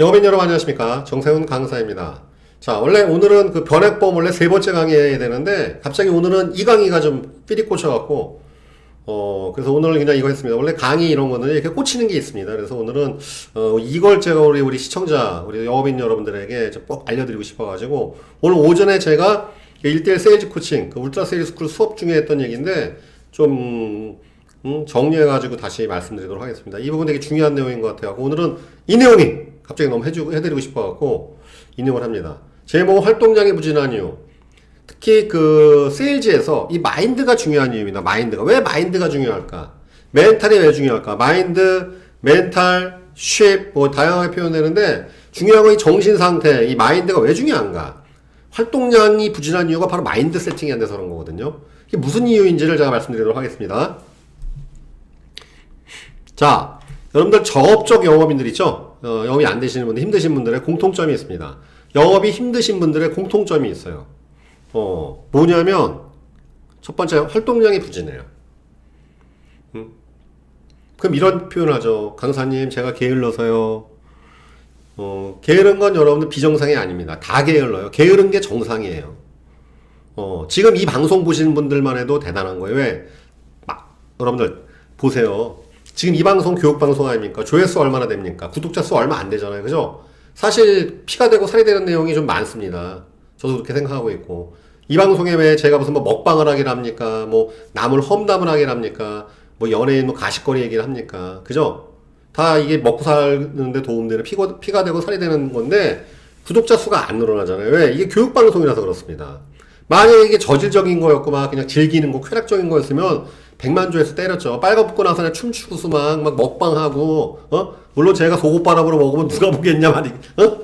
영업인 여러분 안녕하십니까? 정세훈 강사입니다. 자 원래 오늘은 그 변액법 원래 세 번째 강의 해야 되는데 갑자기 오늘은 이 강의가 좀 삐리 꽂혀갖고 어 그래서 오늘 그냥 이거 했습니다. 원래 강의 이런 거는 이렇게 꽂히는 게 있습니다. 그래서 오늘은 어 이걸 제가 우리 우리 시청자 우리 영업인 여러분들에게 좀꼭 알려드리고 싶어가지고 오늘 오전에 제가 1대1 세일즈 코칭 그 울트라 세일즈 스쿨 수업 중에 했던 얘기인데 좀 음, 정리해가지고 다시 말씀드리도록 하겠습니다. 이 부분 되게 중요한 내용인 것 같아요. 오늘은 이 내용이 갑자기 너무 해주고, 해드리고 싶어갖고 이 내용을 합니다. 제목 활동량이 부진한 이유. 특히 그 세일즈에서 이 마인드가 중요한 이유입니다. 마인드가. 왜 마인드가 중요할까? 멘탈이 왜 중요할까? 마인드, 멘탈, 쉐입, 뭐 다양하게 표현되는데 중요한 건 이 정신 상태, 이 마인드가 왜 중요한가? 활동량이 부진한 이유가 바로 마인드 세팅이 안 돼서 그런 거거든요. 이게 무슨 이유인지를 제가 말씀드리도록 하겠습니다. 자, 여러분들 저업적 영업인들 있죠? 어, 영업이 안 되시는 분들, 힘드신 분들의 공통점이 있습니다. 영업이 힘드신 분들의 공통점이 있어요. 어, 뭐냐면, 첫 번째, 활동량이 부진해요. 음? 그럼 이런 표현을 하죠. 강사님, 제가 게을러서요. 어, 게으른 건 여러분들 비정상이 아닙니다. 다 게을러요. 게으른 게 정상이에요. 어, 지금 이 방송 보시는 분들만 해도 대단한 거예요. 왜? 막, 여러분들, 보세요. 지금 이 방송 교육방송 아닙니까? 조회수 얼마나 됩니까? 구독자 수 얼마 안 되잖아요. 그죠? 사실 피가 되고 살이 되는 내용이 좀 많습니다. 저도 그렇게 생각하고 있고. 이 방송에 왜 제가 무슨 뭐 먹방을 하긴 합니까? 뭐 남을 험담을 하긴 합니까? 뭐 연예인 뭐 가십거리 얘기를 합니까? 그죠? 다 이게 먹고 사는데 도움되는 피가, 피가 되고 살이 되는 건데 구독자 수가 안 늘어나잖아요. 왜? 이게 교육방송이라서 그렇습니다. 만약에 이게 저질적인 거였고 막 그냥 즐기는 거, 쾌락적인 거였으면 100만 조회수 때렸죠. 빨갛고 나서 그냥 춤추고 막, 막 먹방하고, 어? 물론 제가 속옷바람으로 먹으면 누가 보겠냐 말이, 어?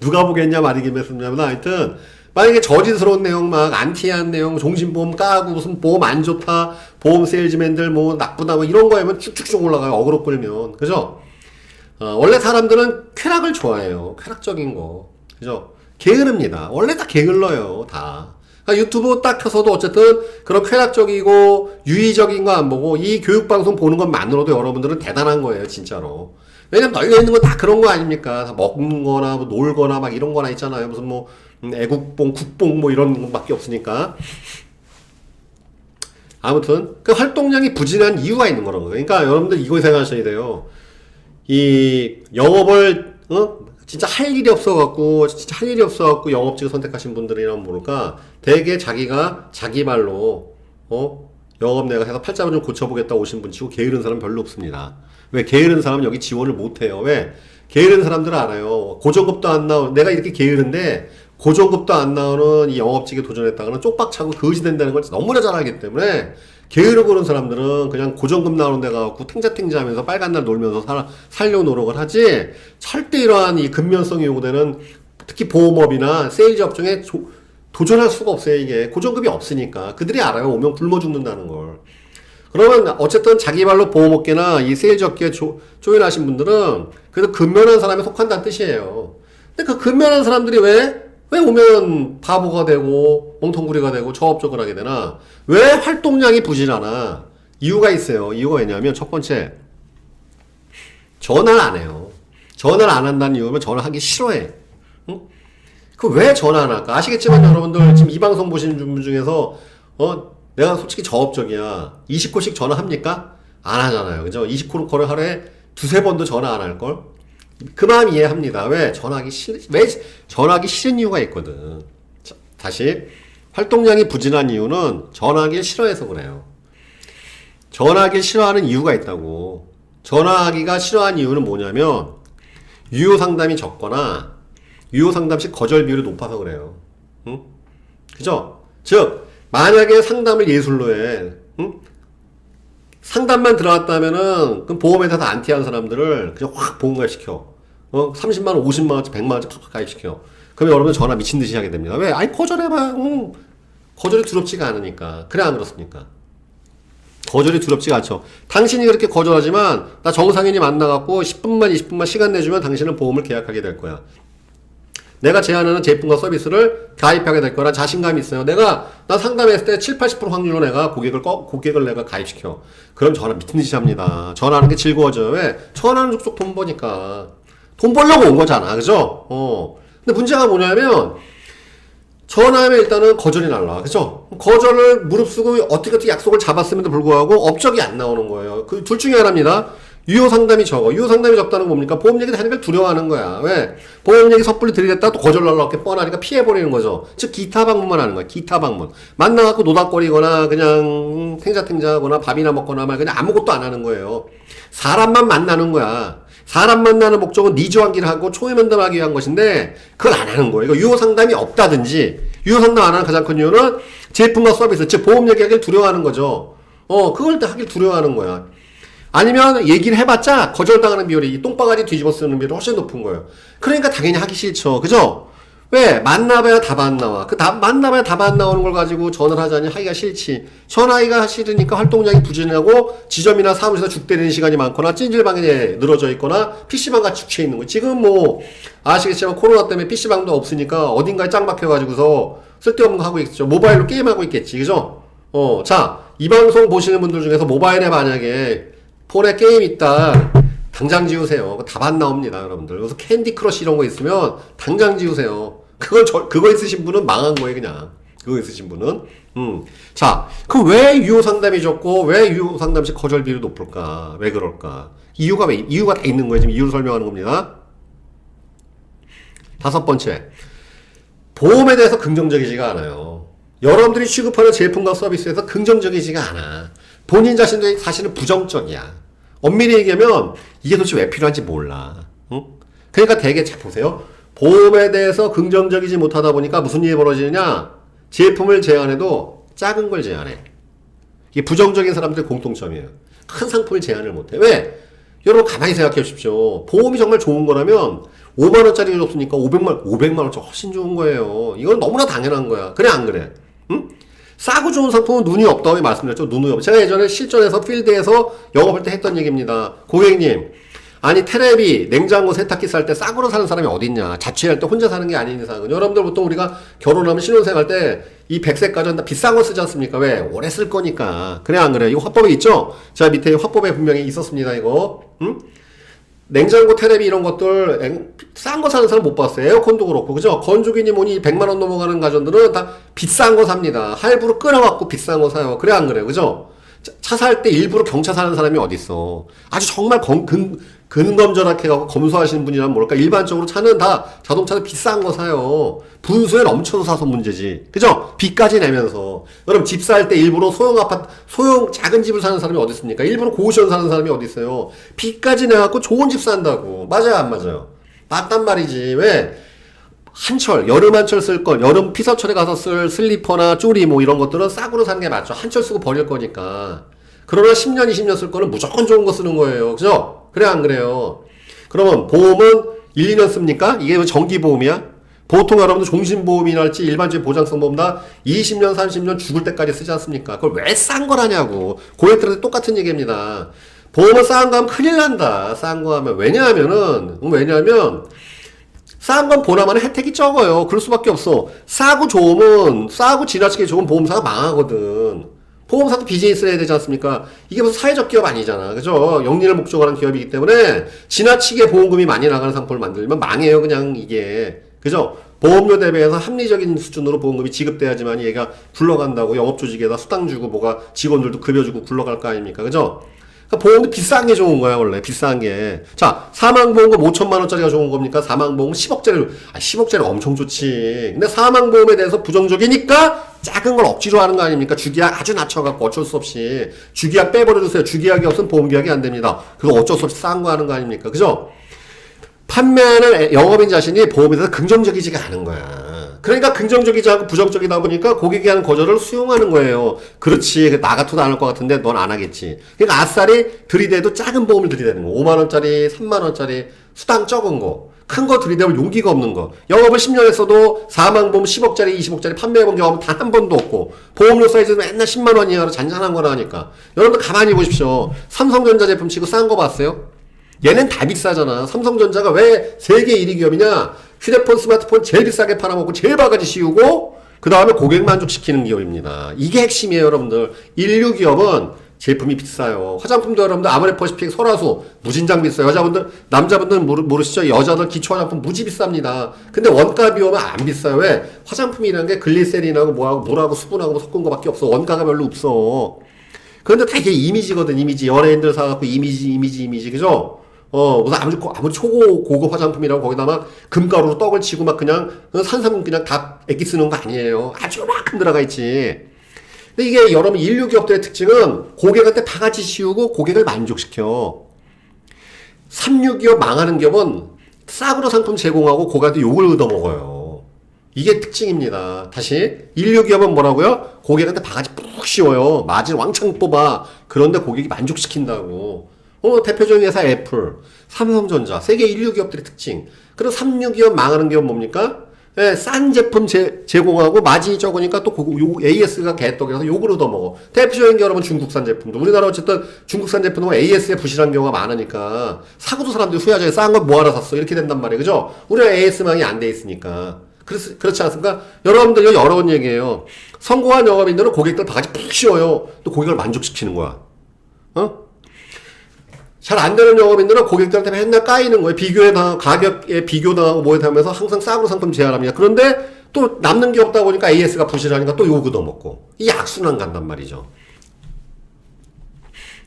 누가 보겠냐 말이겠습니다만 하여튼, 만약에 저질스러운 내용 막 안티한 내용, 종신보험 까고 무슨 보험 안 좋다, 보험 세일즈맨들 뭐 나쁘다 뭐 이런 거에만 쭉쭉쭉 올라가요. 어그로 끌면. 그죠? 어, 원래 사람들은 쾌락을 좋아해요. 쾌락적인 거. 그죠? 게으릅니다. 원래 다 게을러요. 다. 그러니까 유튜브 딱 켜서도 어쨌든 그런 쾌락적이고 유의적인 거 안 보고 이 교육방송 보는 것만으로도 여러분들은 대단한 거예요. 진짜로. 왜냐면 널려 있는 건 다 그런 거 아닙니까? 다 먹는 거나 뭐 놀거나 막 이런 거나 있잖아요. 무슨 뭐 음, 애국봉, 국봉 뭐 이런 것밖에 없으니까. 아무튼 그 활동량이 부진한 이유가 있는 거예요. 그러니까 여러분들 이거 생각하셔야 돼요. 이 영업을 어? 진짜 할 일이 없어갖고 진짜 할 일이 없어갖고 영업직을 선택하신 분들이라면 모를까 대개 자기가 자기 말로 어 영업 내가 해서 팔자를 좀 고쳐보겠다 오신 분 치고 게으른 사람 별로 없습니다. 왜 게으른 사람은 여기 지원을 못해요. 왜 게으른 사람들은 알아요. 고정급도 안 나오 내가 이렇게 게으른데 고정급도 안 나오는 이 영업직에 도전했다가는 쪽박차고 거지 된다는 걸 너무나 잘 알기 때문에 게으르고 그런 사람들은 그냥 고정급 나오는 데 가갖고 탱자탱자 하면서 빨간 날 놀면서 살, 살려 노력을 하지 절대 이러한 이 근면성이 요구되는 특히 보험업이나 세일즈 업종에 조- 도전할 수가 없어요 이게 고정급이 없으니까 그들이 알아요 오면 굶어 죽는다는 걸 그러면 어쨌든 자기 발로 보험업계나 이 세일즈 업계에 조, 조인하신 분들은 그래도 근면한 사람에 속한다는 뜻이에요 근데 그 근면한 사람들이 왜 왜 오면 바보가 되고 멍텅구리가 되고 저업적을 하게 되나? 왜 활동량이 부진하나? 이유가 있어요. 이유가 왜냐하면 첫 번째 전화를 안 해요. 전화를 안 한다는 이유면 전화하기 싫어해. 응? 그왜 전화 안 할까? 아시겠지만 여러분들 지금 이 방송 보시는 분 중에서 어 내가 솔직히 저업적이야. 20코씩 전화합니까? 안 하잖아요. 그죠? 20코를 하루에 두세 번도 전화 안 할 걸? 그 마음 이해합니다. 왜? 전화하기 싫, 왜 전화하기 싫은 이유가 있거든. 자, 다시. 활동량이 부진한 이유는 전화하기 싫어해서 그래요. 전화하기 싫어하는 이유가 있다고. 전화하기가 싫어하는 이유는 뭐냐면, 유효 상담이 적거나, 유효 상담 시 거절 비율이 높아서 그래요. 응? 그죠? 즉, 만약에 상담을 예술로 해. 응? 상담만 들어갔다면은 그 보험회사 다 안티한 사람들을 그냥 확 보험가입 시켜. 어, 30만 원, 50만 원치, 100만 원치 팍팍 가입시켜. 그러면 여러분 전화 미친 듯이 하게 됩니다. 왜? 아니 거절해봐. 응. 거절이 두렵지가 않으니까. 그래 안 그렇습니까? 거절이 두렵지가 않죠. 당신이 그렇게 거절하지만 나 정상인이 만나갖고 10분만 20분만 시간 내주면 당신은 보험을 계약하게 될 거야. 내가 제안하는 제품과 서비스를 가입하게 될 거라 자신감이 있어요. 내가 나 상담했을 때 7, 80% 확률로 내가 고객을 꺼, 고객을 내가 가입시켜. 그럼 전화 미친 듯이 합니다. 전화하는 게 즐거워져요. 왜? 전화는 족족 돈 버니까. 돈 벌려고 온 거잖아. 그죠? 어. 근데 문제가 뭐냐면, 전화하면 일단은 거절이 날라. 그죠? 거절을 무릅쓰고 어떻게 어떻게 약속을 잡았음에도 불구하고 업적이 안 나오는 거예요. 그 둘 중에 하나입니다. 유효 상담이 적어. 유효 상담이 적다는 건 뭡니까? 보험 얘기 하는 걸 두려워하는 거야. 왜? 보험 얘기 섣불리 들이댔다 또 거절 날라 이렇게 뻔하니까 피해버리는 거죠. 즉, 기타 방문만 하는 거야. 기타 방문. 만나갖고 노닥거리거나 그냥 탱자탱자하거나 밥이나 먹거나 말 그냥 아무것도 안 하는 거예요. 사람만 만나는 거야. 사람 만나는 목적은 니즈 환기를 하고 초회 면담하기 위한 것인데 그걸 안 하는 거예요. 유효 상담이 없다든지 유효 상담 안 하는 가장 큰 이유는 제품과 서비스, 즉 보험 얘기하기를 두려워하는 거죠. 어, 그걸 다 하길 두려워하는 거야. 아니면 얘기를 해봤자 거절당하는 비율이 이 똥바가지 뒤집어 쓰는 비율이 훨씬 높은 거예요. 그러니까 당연히 하기 싫죠. 그죠? 왜? 만나봐야 답 안 나와. 그 답, 만나봐야 답 안 나오는 걸 가지고 전화를 하자니 하기가 싫지. 전화하기가 싫으니까 활동량이 부진하고 지점이나 사무실에서 죽 때리는 시간이 많거나 찜질방에 늘어져 있거나 PC방 같이 축해 있는 거. 지금 뭐, 아시겠지만 코로나 때문에 PC방도 없으니까 어딘가에 짱 박혀가지고서 쓸데없는 거 하고 있죠. 모바일로 게임하고 있겠지. 그죠? 어, 자, 이 방송 보시는 분들 중에서 모바일에 만약에 폰에 게임 있다. 당장 지우세요. 답안 나옵니다, 여러분들. 그래서 캔디 크러쉬 이런 거 있으면 당장 지우세요. 그걸 저, 그거 있으신 분은 망한 거예요, 그냥. 그거 있으신 분은. 음. 자, 그럼 왜 유효 상담이 적고 왜 유효 상담 시 거절 비율이 높을까? 왜 그럴까? 이유가 왜, 이유가 다 있는 거예요. 지금 이유를 설명하는 겁니다. 다섯 번째. 보험에 대해서 긍정적이지가 않아요. 여러분들이 취급하는 제품과 서비스에서 긍정적이지가 않아. 본인 자신도 사실은 부정적이야. 엄밀히 얘기하면 이게 도대체 왜 필요한지 몰라. 응? 그러니까 되게 잘 보세요. 보험에 대해서 긍정적이지 못하다 보니까 무슨 일이 벌어지느냐? 제품을 제안해도 작은 걸 제안해. 이게 부정적인 사람들의 공통점이에요. 큰 상품을 제안을 못해. 왜? 여러분 가만히 생각해 보십시오. 보험이 정말 좋은 거라면 5만 원짜리가 줬으니까 500만 500만 원짜리 훨씬 좋은 거예요. 이건 너무나 당연한 거야. 그래 안 그래? 응? 싸고 좋은 상품은 눈이 없다고 말씀드렸죠. 눈이 없. 제가 예전에 실전에서 필드에서 영업할 때 했던 얘기입니다. 고객님, 아니 테레비, 냉장고, 세탁기 살 때 싸구려 사는 사람이 어딨냐? 자취할 때 혼자 사는 게 아닌 이상은 여러분들 보통 우리가 결혼하면 신혼생 할때이 백색 가전 다 비싼 거 쓰지 않습니까? 왜? 오래 쓸 거니까. 그래 안 그래? 이거 화법에 있죠? 자 밑에 화법에 분명히 있었습니다. 이거. 응? 냉장고, 테레비 이런 것들 싼 거 사는 사람 못 봤어요. 에어컨도 그렇고 그죠? 건조기니 뭐니 100만 원 넘어가는 가전들은 다 비싼 거 삽니다. 할부로 끊어갖고 비싼 거 사요. 그래 안 그래요? 그죠? 차 살 때 일부러 경차 사는 사람이 어딨어. 아주 정말 건, 근, 근검절약해갖고 검소하시는 분이라면 뭘까? 일반적으로 차는 다 자동차는 비싼 거 사요. 분수에 넘쳐서 사서 문제지. 그죠? 빚까지 내면서. 그럼 집살 때 일부러 소형 아파트, 소형 작은 집을 사는 사람이 어디 있습니까? 일부러 고시원 사는 사람이 어디 있어요? 빚까지 내갖고 좋은 집 산다고. 맞아요, 안 맞아요? 맞단 말이지. 왜? 한철, 여름 한철 쓸 건, 여름 피서철에 가서 쓸 슬리퍼나 쪼리 뭐 이런 것들은 싸구려 사는 게 맞죠. 한철 쓰고 버릴 거니까. 그러나 10년, 20년 쓸 거는 무조건 좋은 거 쓰는 거예요. 그죠? 그래, 안 그래요? 그러면 보험은 1, 2년 씁니까? 이게 뭐 정기보험이야? 보통 여러분들 종신보험이랄지 일반적인 보장성 보험 다 20년, 30년 죽을 때까지 쓰지 않습니까? 그걸 왜 싼 거라냐고. 고객들한테 똑같은 얘기입니다. 보험을 싼 거 하면 큰일 난다. 싼 거 하면. 왜냐하면은, 왜냐하면, 싼 건 보나마나 혜택이 적어요. 그럴 수밖에 없어. 싸고 좋으면, 싸고 지나치게 좋은 보험사가 망하거든. 보험사도 비즈니스를 해야 되지 않습니까? 이게 무슨 사회적 기업 아니잖아. 그죠? 영리를 목적으로 하는 기업이기 때문에 지나치게 보험금이 많이 나가는 상품을 만들면 망해요. 그냥 이게. 그죠? 보험료 대비해서 합리적인 수준으로 보험금이 지급돼야지만 얘가 굴러간다고 영업조직에다 수당 주고 뭐가 직원들도 급여 주고 굴러갈 거 아닙니까? 그죠? 그러니까 보험도 비싼 게 좋은 거야, 원래. 비싼 게. 자, 사망보험금 5천만 원짜리가 좋은 겁니까? 사망보험 10억짜리, 아, 10억짜리 엄청 좋지. 근데 사망보험에 대해서 부정적이니까 작은 걸 억지로 하는 거 아닙니까? 주기약 아주 낮춰갖고 어쩔 수 없이. 주기약 빼버려주세요. 주기약이 없으면 보험계약이 안 됩니다. 그거 어쩔 수 없이 싼 거 하는 거 아닙니까? 그죠? 판매하는 영업인 자신이 보험에 대해서 긍정적이지가 않은 거야. 그러니까 긍정적이지 않고 부정적이다 보니까 고객이 하는 거절을 수용하는 거예요. 그렇지. 나 같아도 안 할 것 같은데 넌 안 하겠지. 그러니까 아싸리 들이대도 작은 보험을 들이대는 거. 5만원짜리, 3만원짜리, 수당 적은 거. 큰 거 들이대면 용기가 없는 거. 영업을 10년 했어도 4만 보험 10억짜리, 20억짜리 판매해본 경험은 단 한 번도 없고, 보험료 사이즈는 맨날 10만원 이하로 잔잔한 거라 하니까. 여러분들 가만히 보십시오. 삼성전자 제품 치고 싼 거 봤어요? 얘는 다 비싸잖아. 삼성전자가 왜 세계 1위 기업이냐? 휴대폰, 스마트폰 제일 비싸게 팔아먹고 제일 바가지 씌우고 그 다음에 고객 만족시키는 기업입니다. 이게 핵심이에요, 여러분들. 인류 기업은 제품이 비싸요. 화장품도 여러분들 아모레퍼시픽 설화수 무진장 비싸요. 여자분들 남자분들은 모르, 모르 시죠? 여자들 기초 화장품 무지 비쌉니다. 근데 원가 비오면 안 비싸요. 왜? 화장품이라는 게 글리세린하고 뭐하고 물하고 수분하고 뭐 섞은 거밖에 없어. 원가가 별로 없어. 그런데 다 이게 이미지거든. 이미지 연예인들 사갖고 이미지 이미지 이미지 그죠? 어, 무슨 아무리, 고- 아무리 초고, 고급 화장품이라고 거기다 막 금가루로 떡을 치고 막 그냥 산삼 그냥 다 액기 쓰는 거 아니에요. 아주 만큼 들어가 있지. 근데 이게 여러분 인류 기업들의 특징은 고객한테 다 같이 씌우고 고객을 만족시켜. 삼류 기업 망하는 기업은 싸구려 상품 제공하고 고객한테 욕을 얻어먹어요. 이게 특징입니다. 다시 인류 기업은 뭐라고요? 고객한테 바가지 푹 씌워요. 마진 왕창 뽑아. 그런데 고객이 만족시킨다고. 어, 대표적인 회사 애플, 삼성전자, 세계 인류 기업들의 특징. 그럼 삼류 기업 망하는 기업 뭡니까? 예, 싼 제품 제, 제공하고 마진이 적으니까 또 고- 요 AS가 개떡이라서 욕을 얻어먹어. 대표적인 게 여러분 중국산 제품도. 우리나라 어쨌든 중국산 제품은 AS에 부실한 경우가 많으니까 사고도 사람들이 후회하죠. 싼거 뭐하러 샀어? 이렇게 된단 말이에요. 그죠? 우리가 AS망이 안 돼 있으니까. 그렇, 그렇지 않습니까? 여러분들 이거 여러 번 얘기해요. 성공한 영업인들은 고객들 다 같이 푹 씌워요. 또 고객을 만족시키는 거야. 어? 잘 안 되는 영업인들은 고객들한테 맨날 까이는 거예요. 비교에 당 가격에 비교당하고 뭐에 하면서 항상 싸구려 상품 제한합니다. 그런데 또 남는 게 없다 보니까 AS가 부실하니까 또 요거 넣어먹고. 이 악순환 간단 말이죠.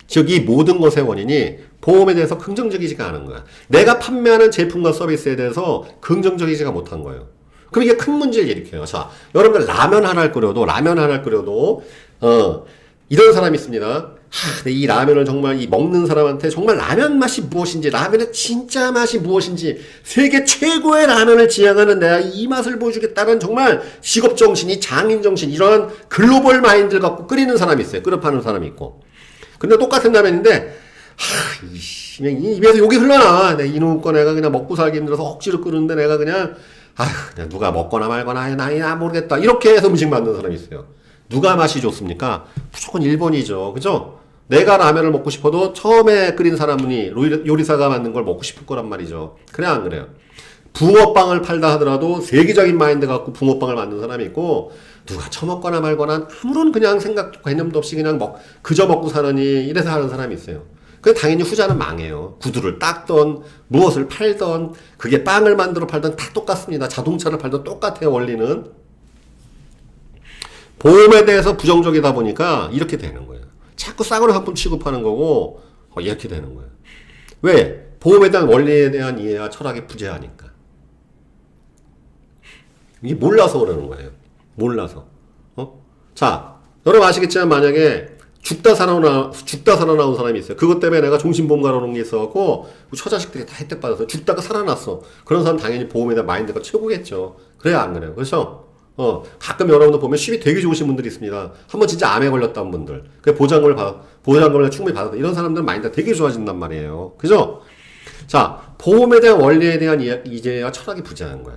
즉, 이 모든 것의 원인이 보험에 대해서 긍정적이지가 않은 거야. 내가 판매하는 제품과 서비스에 대해서 긍정적이지가 못한 거예요. 그럼 이게 큰 문제를 일으켜요. 자, 여러분들 라면 하나를 끓여도, 라면 하나를 끓여도, 어, 이런 사람이 있습니다. 하, 이 라면을 정말 이 먹는 사람한테 정말 라면 맛이 무엇인지, 라면의 진짜 맛이 무엇인지, 세계 최고의 라면을 지향하는 내가 이 맛을 보여주겠다는 정말 직업 정신이 장인 정신, 이러한 글로벌 마인드를 갖고 끓이는 사람이 있어요. 끓여 파는 사람이 있고. 근데 똑같은 라면인데, 하, 이씨, 입에서 욕이 흘러나. 내 이놈 거 내가 그냥 먹고 살기 힘들어서 억지로 끓는데 내가 그냥, 아휴, 그냥 누가 먹거나 말거나, 해. 나이 나 모르겠다. 이렇게 해서 음식 만드는 사람이 있어요. 누가 맛이 좋습니까? 무조건 일본이죠. 그죠? 내가 라면을 먹고 싶어도 처음에 끓인 사람이 요리- 요리사가 만든 걸 먹고 싶을 거란 말이죠. 그래, 안 그래요? 붕어빵을 팔다 하더라도 세계적인 마인드 갖고 붕어빵을 만든 사람이 있고 누가 처먹거나 말거나 아무런 그냥 생각 개념도 없이 그냥 먹 그저 먹고 사느니 이래서 하는 사람이 있어요. 그 당연히 후자는 망해요. 구두를 닦던 무엇을 팔던 그게 빵을 만들어 팔던 다 똑같습니다. 자동차를 팔던 똑같아요 원리는. 보험에 대해서 부정적이다 보니까 이렇게 되는 거예요. 자꾸 싸구려 상품 취급하는 거고 어, 이렇게 되는 거예요. 왜? 보험에 대한 원리에 대한 이해와 철학이 부재하니까. 이게 몰라서 그러는 거예요. 몰라서. 어? 자, 여러분 아시겠지만 만약에 죽다 살아나, 죽다 살아나온 사람이 있어요. 그것 때문에 내가 종신보험가로 놓은 게 있어갖고, 처자식들이 다 혜택 받아서 죽다가 살아났어. 그런 사람 당연히 보험에 대한 마인드가 최고겠죠. 그래야 안 그래요. 그렇죠? 어, 가끔 여러분들 보면 쉽이 되게 좋으신 분들이 있습니다. 한번 진짜 암에 걸렸던 분들. 그 보장금을 받, 보장금을 충분히 받았다. 이런 사람들은 마인드가 되게 좋아진단 말이에요. 그죠? 자, 보험에 대한 원리에 대한 이제야 철학이 부재한 거야.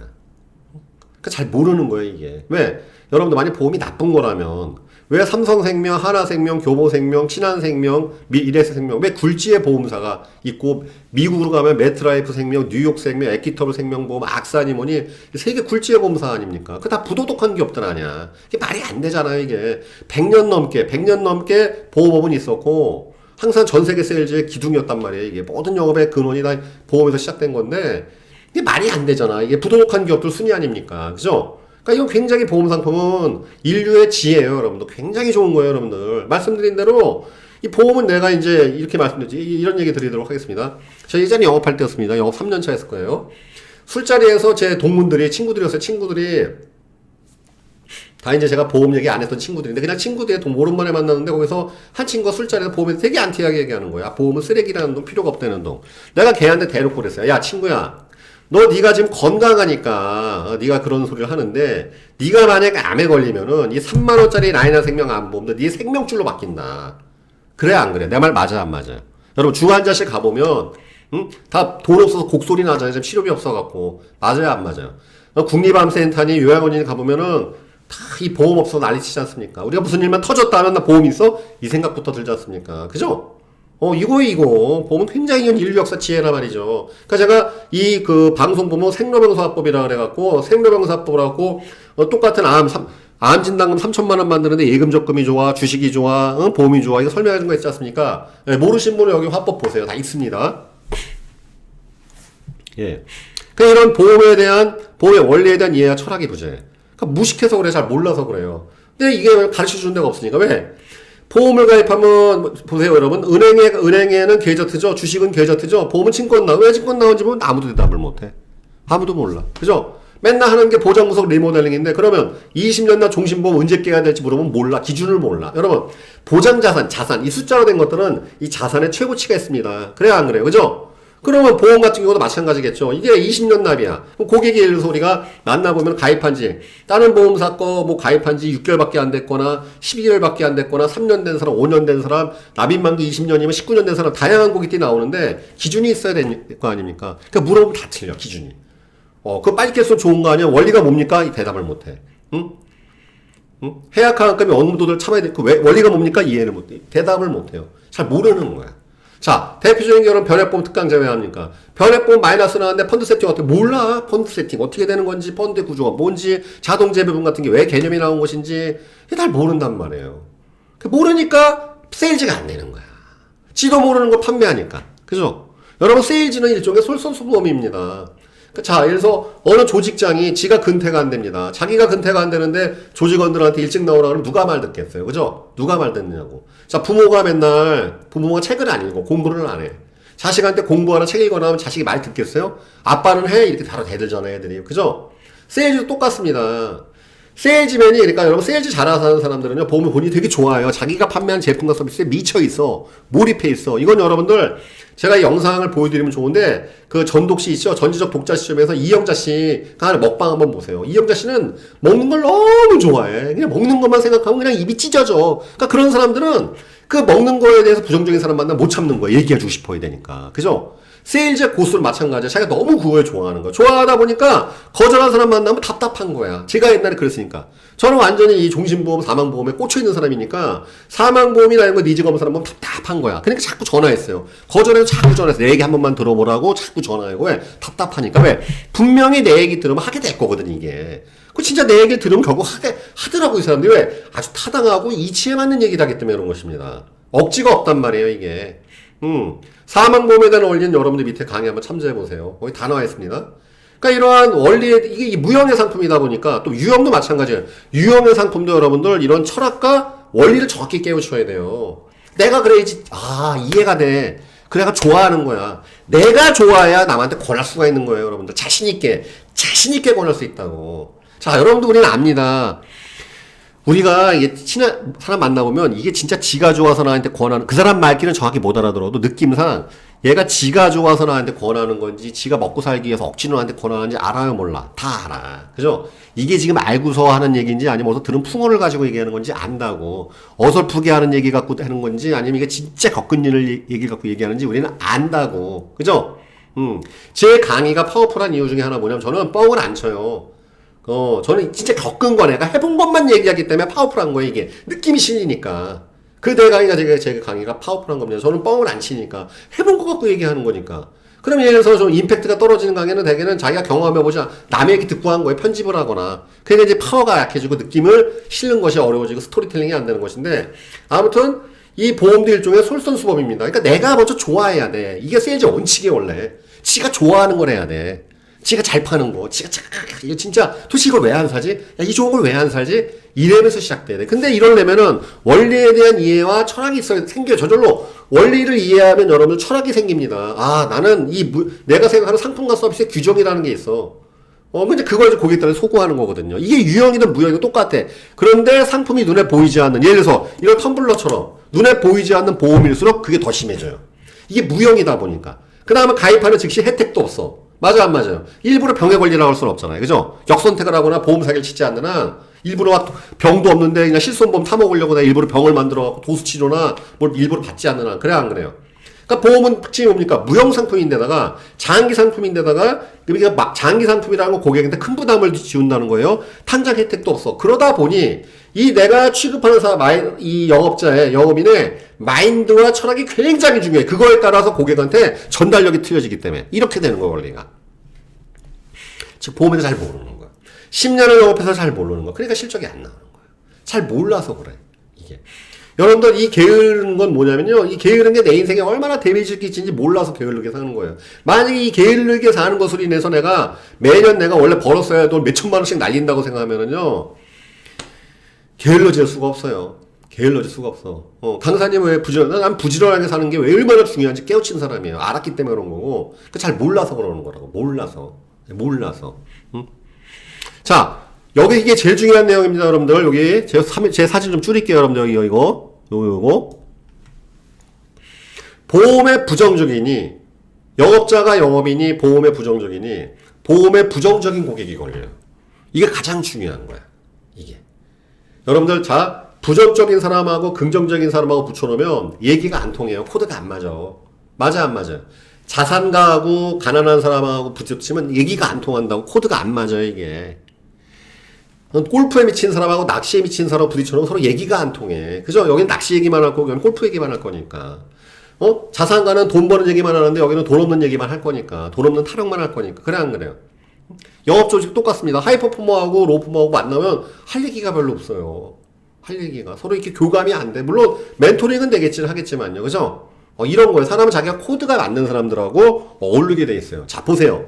그러니까 잘 모르는 거예요, 이게. 왜? 여러분들 만약 보험이 나쁜 거라면 왜 삼성생명, 하나생명, 교보생명, 신한생명, 미래세생명 왜 굴지의 보험사가 있고 미국으로 가면 메트라이프 생명, 뉴욕생명, 에키터브 생명보험, 악산이 뭐니 세계 굴지의 보험사 아닙니까? 그 다 부도덕한 기업들 아니야. 이게 말이 안 되잖아요, 이게. 100년 넘게, 100년 넘게 보험업은 있었고 항상 전 세계 세일즈의 기둥이었단 말이에요. 이게 모든 영업의 근원이 다 보험에서 시작된 건데 이게 말이 안 되잖아. 이게 부도덕한 기업들 순위 아닙니까? 그죠? 그러니까 이건 굉장히 보험 상품은 인류의 지혜예요, 여러분들. 굉장히 좋은 거예요, 여러분들. 말씀드린 대로 이 보험은 내가 이제 이렇게 말씀드리지 이- 이런 얘기 드리도록 하겠습니다. 저 예전에 영업할 때였습니다. 영업 3년 차 했을 거예요. 술자리에서 제 동문들이 친구들이었어요. 친구들이 다 이제 제가 보험 얘기 안 했던 친구들인데 그냥 친구들의 돈 오랜만에 만났는데 거기서 한 친구가 술자리에서 보험에 되게 안티하게 얘기하는 거야. 아, 보험은 쓰레기라는 돈 필요가 없다는 돈. 내가 걔한테 대놓고 그랬어요. 야 친구야, 너 네가 지금 건강하니까 어, 네가 그런 소리를 하는데 네가 만약에 암에 걸리면은 이 3만 원짜리 라이나 생명 암보험도 네 생명줄로 바뀐다. 그래 안 그래? 내 말 맞아 안 맞아? 여러분 중환자실 가보면 응? 다돈 없어서 곡소리 나잖아요. 지금 치료비 없어갖고 맞아요 안 맞아요? 어, 국립암센터니 요양원인 가보면은 다 이 보험 없어 난리치지 않습니까? 우리가 무슨 일만 터졌다 하면 나 보험 있어? 이 생각부터 들지 않습니까? 그죠? 어, 이거, 이거. 보면 굉장히 인류 역사 지혜라 말이죠. 그니까 제가 이 그 방송 보면 생로병사법이라 그래갖고, 생로병사법을 갖고, 어, 똑같은 암, 삼, 암 진단금 3천만 원 만드는데 예금 적금이 좋아, 주식이 좋아, 응? 보험이 좋아 이거 설명해 준거 있지 않습니까? 예, 모르신 분은 여기 화법 보세요. 다 있습니다. 예. 그 이런 보험에 대한 보험의 원리에 대한 이해와 철학이 부재. 그러니까 무식해서 그래 잘 몰라서 그래요. 근데 이게 가르쳐 주는 데가 없으니까 왜? 보험을 가입하면 보세요 여러분. 은행에 은행에는 계좌트죠. 주식은 계좌트죠. 보험은 증권 나왜 증권 나온지 보면 아무도 대답을 못해. 아무도 몰라. 그죠? 맨날 하는 게 보장구석 리모델링인데 그러면 20년 나 종신보험 언제 깨야 될지 물어보면 몰라. 기준을 몰라. 여러분 보장자산 자산. 이 숫자로 된 것들은 이 자산의 최고치가 있습니다. 그래야 안 그래요. 그죠 그러면 보험 같은 경우도 마찬가지겠죠. 이게 20년 납이야. 고객이 예를 들어서 우리가 만나보면 가입한 지, 다른 보험사 거 뭐 가입한 지 6개월밖에 안 됐거나, 12개월밖에 안 됐거나, 3년 된 사람, 5년 된 사람, 납입 만기 20년이면 19년 된 사람, 다양한 고객들이 나오는데, 기준이 있어야 될 거 아닙니까? 그러니까 물어보면 다 틀려, 기준이. 어, 그거 빨리 깼으면 좋은 거 아니야? 원리가 뭡니까? 이 대답을 못 해. 응? 응? 해약하한감이 어느 정도를 참아야 돼. 그 왜, 원리가 뭡니까? 이해를 못 해. 대답을 못 해요. 잘 모르는 거야. 자, 대표적인 경우는 변액보험 특강 제외합니까? 변액보험 마이너스 나왔는데 펀드 세팅 어떻게 몰라? 펀드 세팅 어떻게 되는 건지, 펀드 구조가 뭔지, 자동 재배분 같은 게 왜 개념이 나온 것인지 이게 잘 모른단 말이에요. 그 모르니까 세일즈가 안 되는 거야. 지도 모르는 거 판매하니까. 그죠? 여러분 세일즈는 일종의 솔선수범입니다. 그 자, 예를 들어서 어느 조직장이 지가 근태가 안 됩니다. 자기가 근태가 안 되는데 조직원들한테 일찍 나오라 그러면 누가 말 듣겠어요. 그죠? 누가 말 듣느냐고. 자, 부모가 맨날 부모가 책을 안 읽고 공부를 안 해. 자식한테 공부하라 책 읽어라 하면 자식이 말 듣겠어요? 아빠는 해 이렇게 바로 대들잖아요, 애들이. 그죠? 세일즈도 똑같습니다. 세일즈맨이 그러니까 여러분 세일즈 잘하는 사람들은요 보면 본인이 되게 좋아요. 자기가 판매한 제품과 서비스에 미쳐 있어. 몰입해 있어. 이건 여러분들 제가 이 영상을 보여드리면 좋은데 그 전독 씨 있죠? 전지적 독자 시점에서 이영자 씨가 하는 먹방 한번 보세요. 이영자 씨는 먹는 걸 너무 좋아해. 그냥 먹는 것만 생각하면 그냥 입이 찢어져. 그러니까 그런 사람들은 그 먹는 거에 대해서 부정적인 사람 만나면 못 참는 거야 얘기해주고 싶어야 되니까 그죠 세일즈 고수는 마찬가지야. 자기가 너무 그거에 좋아하는 거야. 좋아하다 보니까 거절한 사람 만나면 답답한 거야. 제가 옛날에 그랬으니까. 저는 완전히 이 종신보험, 사망보험에 꽂혀있는 사람이니까 사망보험이라는 거 니즈 검사를 보면 답답한 거야. 그러니까 자꾸 전화했어요. 거절해서 자꾸 전화해서 내 얘기 한 번만 들어보라고 자꾸 전화하고 왜? 답답하니까 왜? 분명히 내 얘기 들으면 하게 될 거거든, 이게. 그 진짜 내 얘기를 들으면 결국 하게, 하더라고, 이 사람들이. 왜? 아주 타당하고 이치에 맞는 얘기를 하기 때문에 그런 것입니다. 억지가 없단 말이에요, 이게. 음. 사망보험에 대한 원리는 여러분들 밑에 강의 한번 참조해 보세요. 거기 다 나와 있습니다. 그러니까 이러한 원리의, 이게 무형의 상품이다 보니까 또 유형도 마찬가지예요. 유형의 상품도 여러분들 이런 철학과 원리를 정확히 깨우쳐야 돼요. 내가 그래야지, 아, 이해가 돼. 그래가 좋아하는 거야. 내가 좋아야 남한테 권할 수가 있는 거예요, 여러분들. 자신 있게, 자신 있게 권할 수 있다고. 자, 여러분들 우리는 압니다. 우리가 친한 사람 만나보면 이게 진짜 지가 좋아서 나한테 권하는 그 사람 말귀는 정확히 못 알아들어도 느낌상 얘가 지가 좋아서 나한테 권하는 건지 지가 먹고 살기 위해서 억지로 나한테 권하는지 알아요 몰라. 다 알아. 그죠? 이게 지금 알고서 하는 얘기인지 아니면 어서 들은 풍어를 가지고 얘기하는 건지 안다고. 어설프게 하는 얘기 갖고 하는 건지 아니면 이게 진짜 겪은 일을 얘기 갖고 얘기하는지 우리는 안다고. 그죠? 음제 강의가 파워풀한 이유 중에 하나 뭐냐면 저는 뻥을 안 쳐요 어, 저는 진짜 겪은 거 내가 해본 것만 얘기하기 때문에 파워풀한 거예요, 이게. 느낌이 실리니까. 그내 강의가 제가, 제 강의가 파워풀한 겁니다. 저는 뻥을 안 치니까. 해본 거 갖고 얘기하는 거니까. 그럼 예를 들어서 좀 임팩트가 떨어지는 강의는 대개는 자기가 경험해보자. 남의 얘기 듣고 한 거에 편집을 하거나. 그게 이제 파워가 약해지고 느낌을 실는 것이 어려워지고 스토리텔링이 안 되는 것인데. 아무튼, 이 보험도 일종의 솔선수범입니다. 그러니까 내가 먼저 좋아해야 돼. 이게 세일즈 원칙이 원래. 지가 좋아하는 걸 해야 돼. 지가 잘 파는 거, 지가 참, 이거 진짜, 도대체 이걸 왜 안 사지? 야, 이 좋은 걸 왜안 사지? 이래면서 시작돼야 돼. 근데 이러려면은 원리에 대한 이해와 철학이 있어야 생겨요. 저절로 원리를 이해하면 여러분 철학이 생깁니다. 아, 나는 이, 무, 내가 생각하는 상품과 서비스의 규정이라는 게 있어. 어, 근데 그걸 이제 고객들한테 소구하는 거거든요. 이게 유형이든 무형이든 똑같아. 그런데 상품이 눈에 보이지 않는, 예를 들어서 이런 텀블러처럼 눈에 보이지 않는 보험일수록 그게 더 심해져요. 이게 무형이다 보니까. 그 다음에 가입하는 즉시 혜택도 없어. 맞아 안 맞아요? 일부러 병에 걸리라고 할 수는 없잖아요. 그죠? 역선택을 하거나 보험 사기를 치지 않는 한 일부러 막 병도 없는데 그냥 실손보험 타먹으려고 내가 일부러 병을 만들어 갖고 도수 치료나 뭘 일부러 받지 않는 한 그래 안 그래요? 그러니까 보험은 특징이 뭡니까? 무형 상품인데다가 장기 상품인데다가 그러니까 막 장기 상품이라는 건 고객한테 큰 부담을 지운다는 거예요. 탄장 혜택도 없어. 그러다 보니 이 내가 취급하는 사, 마이, 이 영업자의 영업인의 마인드와 철학이 굉장히 중요해. 그거에 따라서 고객한테 전달력이 틀려지기 때문에 이렇게 되는 거예요, 원리가. 즉 보험에서 잘 모르는 거야. 10년을 영업해서 잘 모르는 거. 그러니까 실적이 안 나오는 거야. 잘 몰라서 그래. 이게. 여러분들 이 게으른 건 뭐냐면요. 이 게으른 게 내 인생에 얼마나 데미지를 끼치는지 몰라서 게으르게 사는 거예요. 만약에 이 게으르게 사는 것으로 인해서 내가 매년 내가 원래 벌었어야 돈 몇천만 원씩 날린다고 생각하면은요. 게을러질 수가 없어요. 게을러질 수가 없어. 어, 강사님 왜 부지런, 난 부지런하게 사는 게 왜 얼마나 중요한지 깨우친 사람이에요. 알았기 때문에 그런 거고. 그 잘 몰라서 그러는 거라고. 몰라서. 몰라서. 응? 자, 여기 이게 제일 중요한 내용입니다, 여러분들. 여기 제, 사- 제 사진 좀 줄일게요, 여러분들. 여기 이거. 요거, 요거. 보험에 부정적이니, 영업자가 영업이니, 보험에 부정적이니, 보험에 부정적인 고객이 걸려요. 이게 가장 중요한 거야. 이게. 여러분들, 자, 부정적인 사람하고 긍정적인 사람하고 붙여놓으면 얘기가 안 통해요. 코드가 안 맞아. 맞아, 안 맞아. 자산가하고 가난한 사람하고 붙여치면 얘기가 안 통한다고 코드가 안 맞아요, 이게. 골프에 미친 사람하고 낚시에 미친 사람하고 부딪혀놓으면 서로 얘기가 안 통해. 그죠? 여기는 낚시 얘기만 할 거고, 여기는 골프 얘기만 할 거니까. 어? 자산가는 돈 버는 얘기만 하는데 여기는 돈 없는 얘기만 할 거니까. 돈 없는 타령만 할 거니까. 그래, 안 그래요? 영업 조직 똑같습니다. 하이퍼포머하고 로우퍼머하고 만나면 할 얘기가 별로 없어요. 할 얘기가. 서로 이렇게 교감이 안 돼. 물론 멘토링은 되겠지 하겠지만요. 그죠? 어, 이런 거예요. 사람은 자기가 코드가 맞는 사람들하고 어울리게 돼 있어요. 자, 보세요.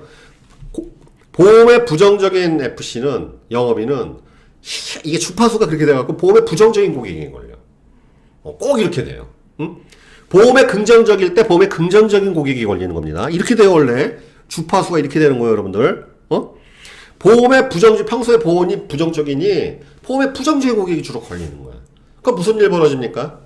고- 보험의 부정적인 FC는 영업인은 히- 이게 주파수가 그렇게 돼갖고 보험의 부정적인 고객인 걸요. 어, 꼭 이렇게 돼요. 응? 보험의 긍정적일 때 보험의 긍정적인 고객이 걸리는 겁니다. 이렇게 돼요 원래 주파수가 이렇게 되는 거예요, 여러분들. 어? 보험의 부정적 평소에 보험이 부정적이니 보험의 부정적인 고객이 주로 걸리는 거야. 그럼 무슨 일 벌어집니까?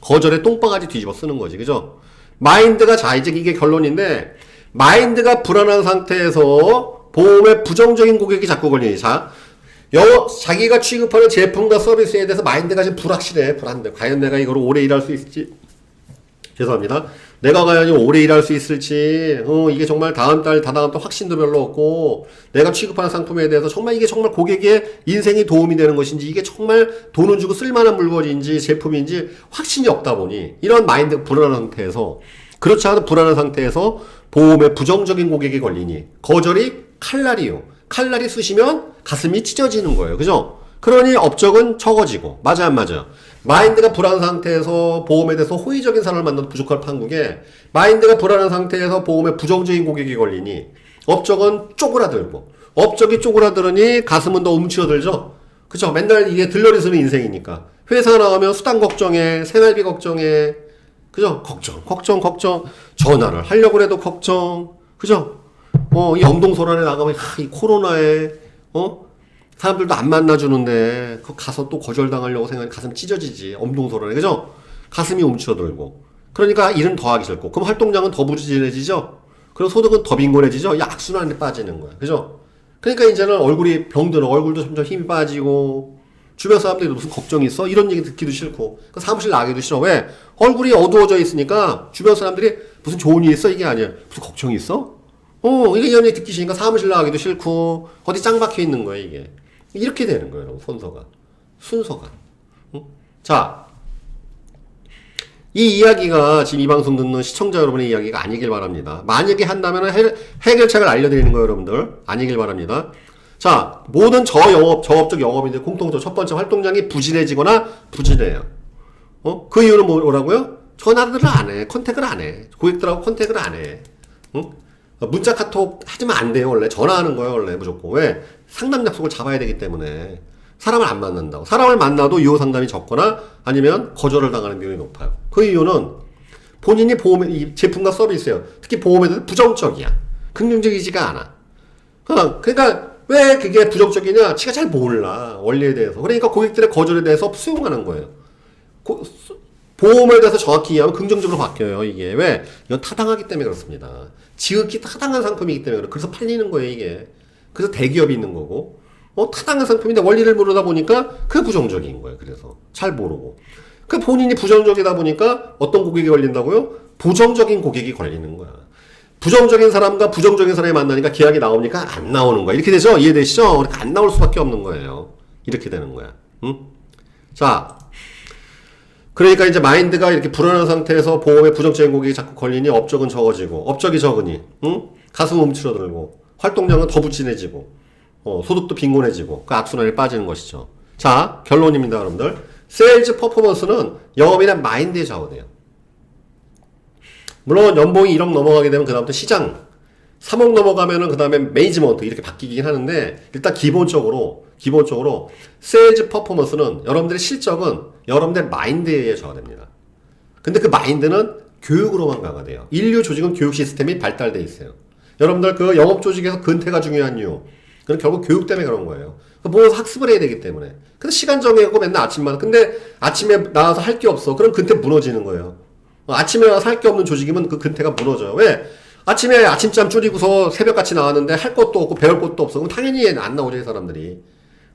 거절에 똥바가지 뒤집어 쓰는 거지, 그죠? 마인드가 자 이제 이게 결론인데 마인드가 불안한 상태에서 보험의 부정적인 고객이 자꾸 걸리니 자 여, 자기가 취급하는 제품과 서비스에 대해서 마인드가 지금 불확실해 불안돼 과연 내가 이걸 오래 일할 수 있을지. 죄송합니다. 내가 과연 오래 일할 수 있을지. 어, 이게 정말 다음 달 다다음 달 확신도 별로 없고 내가 취급하는 상품에 대해서 정말 이게 정말 고객의 인생에 도움이 되는 것인지 이게 정말 돈을 주고 쓸만한 물건인지 제품인지 확신이 없다 보니 이런 마인드 불안한 상태에서 그렇지 않은 불안한 상태에서 보험에 부정적인 고객이 걸리니 거절이 칼날이요. 칼날이 쑤시면 가슴이 찢어지는 거예요. 그죠? 그러니 업적은 적어지고 맞아 안 맞아? 마인드가 불안한 상태에서 보험에 대해서 호의적인 사람을 만나도 부족할 판국에 마인드가 불안한 상태에서 보험에 부정적인 고객이 걸리니 업적은 쪼그라들고 업적이 쪼그라들으니 가슴은 더 움츠러들죠. 그죠? 맨날 이게 들러리 쓰는 인생이니까 회사 나가면 수당 걱정해 생활비 걱정해 그죠? 걱정, 걱정, 걱정. 전화를 하려고 해도 걱정. 그죠? 어, 이 영동소란에 나가면, 하, 이 코로나에, 어? 사람들도 안 만나주는데, 그 가서 또 거절당하려고 생각하면 가슴 찢어지지. 엄동소란에. 그죠? 가슴이 움츠러들고. 그러니까 일은 더 하기 싫고. 그럼 활동량은 더 부지런해지죠? 그리고 소득은 더 빈곤해지죠? 이 악순환에 빠지는 거야. 그죠? 그러니까 이제는 얼굴이 병드는 얼굴도 점점 힘이 빠지고, 주변 사람들이 무슨 걱정이 있어? 이런 얘기 듣기도 싫고 그 사무실 나가기도 싫어 왜? 얼굴이 어두워져 있으니까 주변 사람들이 무슨 좋은 일 있어? 이게 아니야 무슨 걱정이 있어? 어 이런 얘기 듣기 싫으니까 사무실 나가기도 싫고 어디 짱 박혀 있는 거야 이게 이렇게 되는 거예요 여러분 순서가 순서가 응? 자 이 이야기가 지금 이 방송 듣는 시청자 여러분의 이야기가 아니길 바랍니다. 만약에 한다면 해, 해결책을 알려드리는 거예요, 여러분들. 아니길 바랍니다. 자, 모든 저영업, 저업적 영업인들 공통점 첫 번째 활동량이 부진해지거나 부진해요. 어? 그 이유는 뭐라고요? 전화들을 안 해. 컨택을 안 해. 고객들하고 컨택을 안 해. 응? 문자 카톡 하지면 안 돼요, 원래. 전화하는 거예요, 원래 무조건. 왜? 상담 약속을 잡아야 되기 때문에. 사람을 안 만난다고. 사람을 만나도 유효 상담이 적거나 아니면 거절을 당하는 비율이 높아요. 그 이유는 본인이 보험에, 이 제품과 서비스예요. 특히 보험에 대해서 부정적이야. 긍정적이지가 않아. 어, 그러니까 왜 그게 부정적이냐? 지가 잘 몰라. 원리에 대해서. 그러니까 고객들의 거절에 대해서 수용하는 거예요. 고- 수- 보험에 대해서 정확히 이해하면 긍정적으로 바뀌어요. 이게 왜? 이건 타당하기 때문에 그렇습니다. 지극히 타당한 상품이기 때문에 그래. 그래서 팔리는 거예요, 이게. 그래서 대기업이 있는 거고. 어, 타당한 상품인데 원리를 모르다 보니까 그게 부정적인 거예요. 그래서 잘 모르고. 그 본인이 부정적이다 보니까 어떤 고객이 걸린다고요? 부정적인 고객이 걸리는 거야. 부정적인 사람과 부정적인 사람이 만나니까 계약이 나옵니까? 안 나오는 거야. 이렇게 되죠? 이해되시죠? 그러니까 안 나올 수밖에 없는 거예요. 이렇게 되는 거야. 응? 자. 그러니까 이제 마인드가 이렇게 불안한 상태에서 보험에 부정적인 고객이 자꾸 걸리니 업적은 적어지고, 업적이 적으니, 응? 가슴 움츠러들고, 활동량은 더 부진해지고, 어, 소득도 빈곤해지고, 그 악순환에 빠지는 것이죠. 자, 결론입니다, 여러분들. 세일즈 퍼포먼스는 영업인의 마인드에 좌우돼요. 물론 연봉이 1억 넘어가게 되면 그다음부터 시장 3억 넘어가면은 그다음에 매니지먼트 이렇게 바뀌긴 하는데 일단 기본적으로 기본적으로 세일즈 퍼포먼스는 여러분들의 실적은 여러분들의 마인드에 좌우됩니다. 근데 그 마인드는 교육으로만 강화돼요. 인류 조직은 교육 시스템이 발달돼 있어요. 여러분들 그 영업 조직에서 근태가 중요한 이유. 그건 결국 교육 때문에 그런 거예요. 모여서 학습을 해야 되기 때문에. 근데 시간 정해고 맨날 아침만. 근데 아침에 나와서 할 게 없어. 그럼 근태 무너지는 거예요. 어, 아침에 할게 없는 조직이면 그 근태가 무너져요. 왜? 아침에 아침잠 줄이고서 새벽같이 나왔는데 할 것도 없고 배울 것도 없어. 그럼 당연히 안 나오죠, 이 사람들이.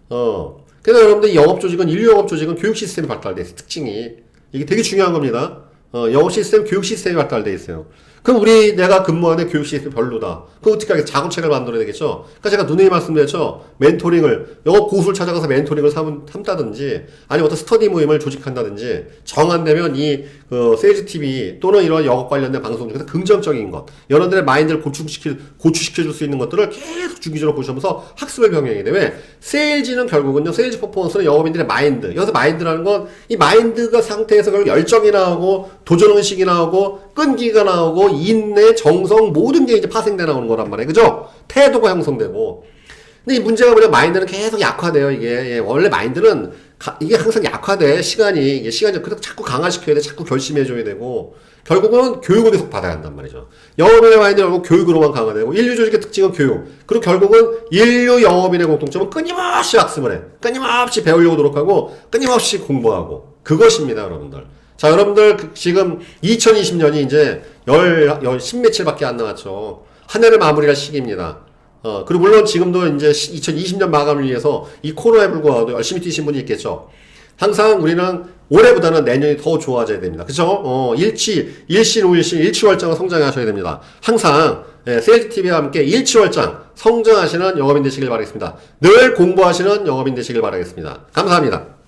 어. 그래서 여러분들 이 영업 조직은, 인류 영업 조직은 교육 시스템이 발달돼 있어요. 특징이. 이게 되게 중요한 겁니다. 어, 영업 시스템, 교육 시스템이 발달돼 있어요. 그럼 우리 내가 근무하는 교육 시스템 별로다. 그럼 어떻게 하겠어? 작업책을 만들어야 되겠죠? 그러니까 제가 누누이 말씀드렸죠? 멘토링을, 영업 고수를 찾아가서 멘토링을 삼, 삼다든지, 아니면 어떤 스터디 모임을 조직한다든지, 정한되면 이, 그, 세일즈 TV 또는 이런 영업 관련된 방송 중에서 긍정적인 것, 여러분들의 마인드를 고축시킬, 고추시켜 줄 수 있는 것들을 계속 주기적으로 보시면서 학습을 병행해야 돼. 왜? 세일즈는 결국은요, 세일즈 퍼포먼스는 영업인들의 마인드. 여기서 마인드라는 건 이 마인드가 상태에서 결국 열정이 나오고, 도전 의식이 나오고, 끈기가 나오고, 인내, 정성, 모든 게 이제 파생돼 나오는 거란 말이에요. 그죠? 태도가 형성되고. 근데 이 문제가 뭐냐, 마인드는 계속 약화돼요, 이게. 예, 원래 마인드는, 가- 이게 항상 약화돼, 시간이. 이게 시간이, 그래서 자꾸 강화시켜야 돼, 자꾸 결심해줘야 되고, 결국은 교육을 계속 받아야 한단 말이죠. 영업인의 마인드는 결국 교육으로만 강화되고, 인류 조직의 특징은 교육. 그리고 결국은 인류 영업인의 공통점은 끊임없이 학습을 해. 끊임없이 배우려고 노력하고, 끊임없이 공부하고. 그것입니다, 여러분들. 자, 여러분들, 그- 지금 2020년이 이제 열, 열, 10며칠밖에 안 남았죠. 한 해를 마무리할 시기입니다. 어, 그리고 물론 지금도 이제 2020년 마감을 위해서 이 코로나에 불구하고 열심히 뛰신 분이 있겠죠. 항상 우리는 올해보다는 내년이 더 좋아져야 됩니다. 그죠? 어, 일치, 일신오일신, 일치월장을 성장하셔야 됩니다. 항상, 예, 세일즈TV와 함께 일치월장 성장하시는 영업인 되시길 바라겠습니다. 늘 공부하시는 영업인 되시길 바라겠습니다. 감사합니다.